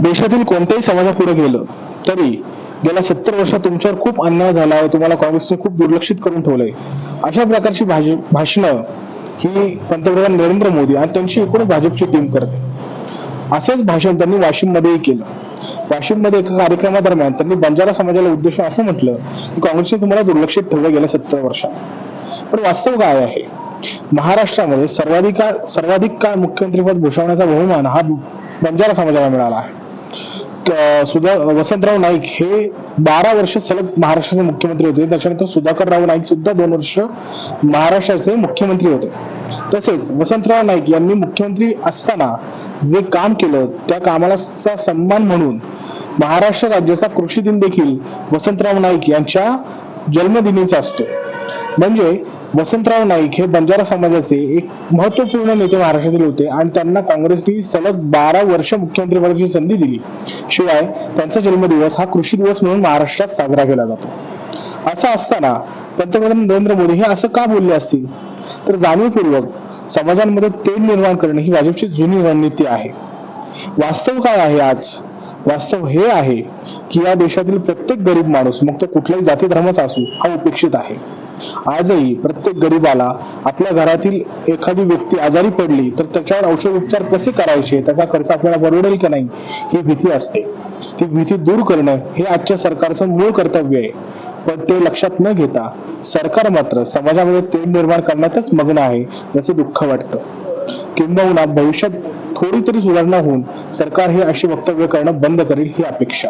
देशातील कोणत्याही समाजापुढे गेलं तरी गेल्या सत्तर वर्षात तुमच्यावर खूप अन्याय झाला आहे. तुम्हाला काँग्रेसने खूप दुर्लक्षित करून ठेवलंय. अशा प्रकारची भाष- भाषणं ही पंतप्रधान नरेंद्र मोदी आणि त्यांची एकूण भाजपची टीम करते. असेच भाषण त्यांनी वाशिम मध्येही केलं. वाशिममध्ये एका कार्यक्रमादरम्यान त्यांनी बंजारा समाजाला उद्देशून असं म्हटलं की काँग्रेसने तुम्हाला दुर्लक्षित ठेवलं गेल्या सत्तर वर्षात. पण वास्तव काय आहे? महाराष्ट्रामध्ये सर्वाधिक काळ सर्वाधिक काळ मुख्यमंत्रीपद भूषवण्याचा बहुमान हा बंजारा समाजाला मिळाला आहे. सुधा वसंतराव नाईक हे बारा वर्ष सलग महाराष्ट्राचे मुख्यमंत्री होते. त्याच्यानंतर सुधाकरराव नाईक सुद्धा दोन वर्ष महाराष्ट्राचे मुख्यमंत्री होते. तसेच वसंतराव नाईक यांनी मुख्यमंत्री असताना जे काम केलं त्या कामाला सन्मान म्हणून महाराष्ट्र राज्याचा कृषी दिन देखील वसंतराव नाईक यांच्या जन्मदिनीचा असतो. म्हणजे वसंतराव नाईक हे बंजारा समाजाचे एक महत्त्वपूर्ण नेते महाराष्ट्रातील होते आणि त्यांना काँग्रेसने सलग बारा वर्ष मुख्यमंत्रीपदाची संधी दिली. शिवाय त्यांचा जन्मदिवस हा कृषी दिवस म्हणून महाराष्ट्रात साजरा केला जातो. असं असताना पंतप्रधान नरेंद्र मोदी हे असं का बोलले असतील? तर जाणीवपूर्वक समाजांमध्ये तेढ निर्माण करणे ही भाजपची जुनी रणनीती आहे. वास्तव काय आहे आज? वास्तव हे आहे की या देशातील प्रत्येक गरीब माणूस मग तो कुठल्याही जाती धर्माचा असू हा उपेक्षित आहे. आजही प्रत्येक गरीबाला आपल्या घरातील एखादी व्यक्ती आजारी पडली तर त्याच्यावर औषध उपचार कसे करायचे? त्याचा खर्च आपल्याला परवडेल की नाही? ही भीती असते. ती भीती दूर करणं हे आजच्या सरकारचं मूळ कर्तव्य आहे. पण ते लक्षात न घेता सरकार मात्र समाजामध्ये तेढ निर्माण करण्यातच मग्न आहे याचं दुःख वाटतं. किंबहुना भविष्यात थोडी तरी सुधारणा होऊन सरकार हे अशी वक्तव्य करणं बंद करेल ही अपेक्षा.